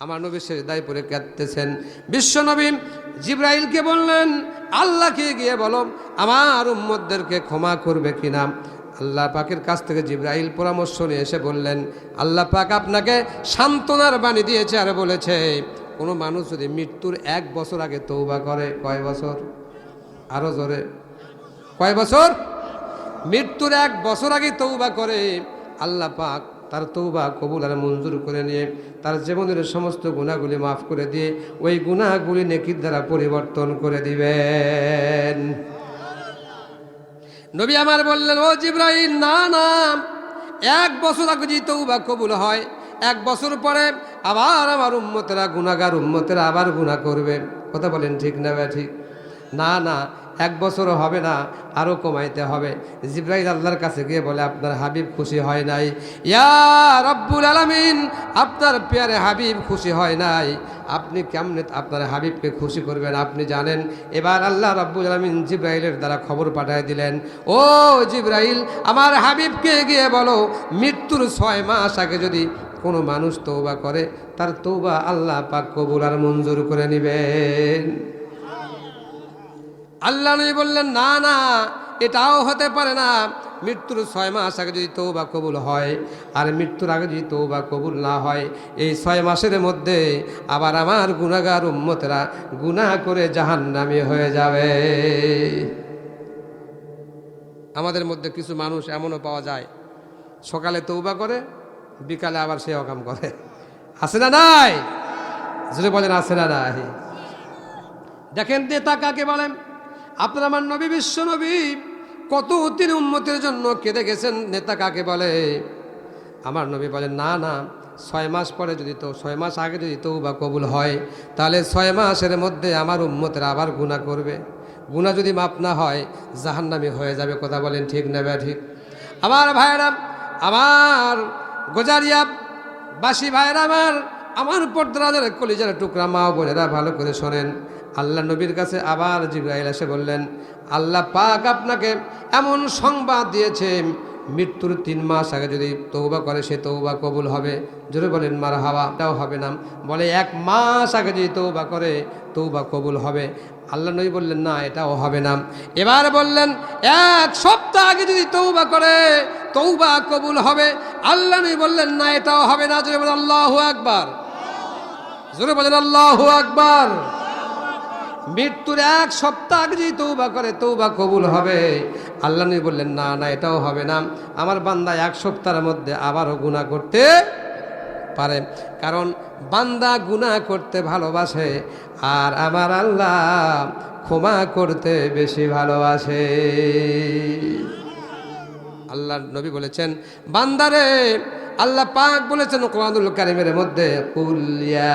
আমার নবী দায় পরে কাঁদতেছেন। বিশ্ব নবী জিব্রাইলকে বললেন, আল্লাহকে গিয়ে বলো, আমার উম্মতদেরকে ক্ষমা করবে কিনা? আল্লাহ পাকের কাছ থেকে জিব্রাইল পরামর্শ নিয়ে এসে বললেন, আল্লাহ পাক আপনাকে সান্ত্বনার বাণী দিয়েছে আর বলেছে, কোনো মানুষ যদি মৃত্যুর এক বছর আগে তৌবা করে, কয় বছর? আরও জোরে। কয় বছর? মৃত্যুর এক বছর আগে তৌবা করে, আল্লাহ পাক তার তৌবা কবুল আর মঞ্জুর করে নিয়ে তার জীবনের সমস্ত গুণাগুলি মাফ করে দিয়ে ওই গুণাগুলি নেকির দ্বারা পরিবর্তন করে দিবেন। নবী আমার বললেন, ও জিব্রাহিম না না, এক বছর আগে যদি তৌবা কবুল হয়, এক বছর পরে আবার আমার উম্মতেরা গুণাগার উম্মতেরা আবার গুণা করবে। কথা বলেন ঠিক না ঠিক? না না এক বছরও হবে না আরও কমাইতে হবে। জিব্রাইল আল্লাহর কাছে গিয়ে বলে, আপনার হাবিব খুশি হয় নাই। ইয়া রব্বুল আলামিন, আপনার পেয়ারে হাবিব খুশি হয় নাই। আপনি কেমনে আপনার হাবিবকে খুশি করবেন, আপনি জানেন? এবার আল্লাহ রব্বুল আলমিন জিব্রাইলের দ্বারা খবর পাঠিয়ে দিলেন, ও জিব্রাইল, আমার হাবিবকে গিয়ে বলো, মৃত্যুর ছয় মাস আগে যদি কোনো মানুষ তৌবা করে, তার তৌবা আল্লাহ পাক কবুল আর মঞ্জুর করে নেবেন। আল্লাহ নবী বললেন, না না, এটাও হতে পারে না। মৃত্যুর ছয় মাস আগে যদি তৌবা কবুল হয় আর মৃত্যুর আগে যদি তৌবা কবুল না হয়, এই ছয় মাসের মধ্যে আবার আমার গুণাগার উম্মতেরা গুণা করে জাহান জাহান্নামি হয়ে যাবে। আমাদের মধ্যে কিছু মানুষ এমনও পাওয়া যায়, সকালে তৌবা করে, বিকালে আবার সে অকাম করে। আছে না নাই? যদি বলেন, আছে না নাই? দেখেন, নেতা কাকে বলেন? আপনার আমার নবী, বিশ্ব নবী, কত অতির উন্মতির জন্য কেঁদে গেছেন, নেতা কাকে বলে? আমার নবী বলেন, না না, ছয় মাস পরে যদি তো, ছয় মাস আগে যদি তো বা কবুল হয়, তাহলে ছয় মাসের মধ্যে আমার উম্মতের আবার গুণা করবে। গুণা যদি মাপ না হয়, জাহান্নামি হয়ে যাবে, কথা বলেন ঠিক নেবে ঠিক? আমার ভাইয়েরা, আমার গোজারিয়া বাসি ভাইয়েরা, আমার আমার পর্দাদের কলিজার টুকরা মা বোনেরা ভালো করে শোনেন। আল্লাহ নবীর কাছে আবার জিব্রাইল এসে বললেন, আল্লাহ পাক আপনাকে এমন সংবাদ দিয়েছে, মৃত্যুর তিন মাস আগে যদি তৌবা করে সে তৌবা কবুল হবে। জোরে বলেন মার হাওয়া তাও হবে না। বলে, এক মাস আগে যদি তৌবা করে তৌবা কবুল হবে। আল্লাহ নবী বললেন, না, এটাও হবে না। এবার বললেন, এক সপ্তাহ আগে যদি তৌবা করে তৌবা কবুল হবে। আল্লাহ নবী বললেন, না, এটাও হবে না। জোরে বলেন, আল্লাহ একবার জোরে বলেন, আল্লাহ আকবার। মৃত্যুর এক সপ্তাহ আগে যদি তৌবা করে তৌবা কবুল হবে। আল্লাহ নবী বললেন, না না, এটাও হবে না। আমার বান্দা এক সপ্তাহের মধ্যে আবারও গুণা করতে পারে। কারণ বান্দা গুণা করতে ভালোবাসে আর আমার আল্লাহ ক্ষমা করতে বেশি ভালোবাসে। আল্লাহ নবী বলেছেন, বান্দারে, আল্লাহ পাক বলেছেন কোরআনুল কারিমের মধ্যে কুলিয়া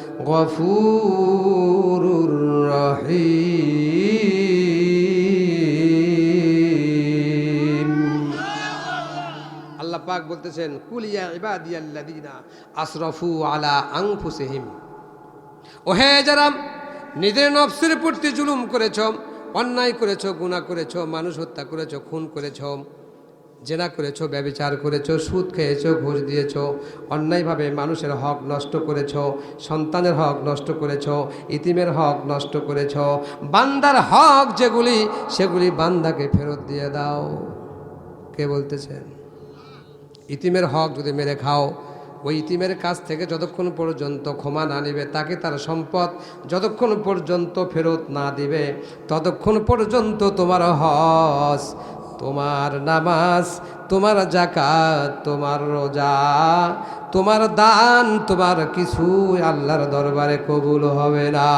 الغفور الرحيم আল্লাহ পাক বলতেছেন কুলিয়া ইবাদিয়াল্লাযিনা আসরাফু আলা আনফুসিহিম ওহে যারা নিজের নফসের প্রতি জুলুম করেছ অন্যায় করেছ গুনাহ করেছ মানুষ হত্যা করেছ খুন করেছ জেনা করেছ, ব্যবচার করেছ, সুদ খেয়েছ, ঘুষ দিয়েছ, অন্যায়ভাবে মানুষের হক নষ্ট করেছ, সন্তানের হক নষ্ট করেছ, ইতিমের হক নষ্ট করেছ, বান্দার হক যেগুলি, সেগুলি বান্দাকে ফেরত দিয়ে দাও। কে বলতেছেন? ইতিমের হক যদি মেরে খাও, ওই ইতিমের কাছ থেকে যতক্ষণ পর্যন্ত ক্ষমা না নিবে, তাকে তার সম্পদ যতক্ষণ পর্যন্ত ফেরত না দিবে, ততক্ষণ পর্যন্ত তোমার হজ তোমার নামাজ, তোমার জাকাত তোমার রোজা, তোমার দান, তোমার কিছু আল্লাহর দরবারে কবুল হবে না।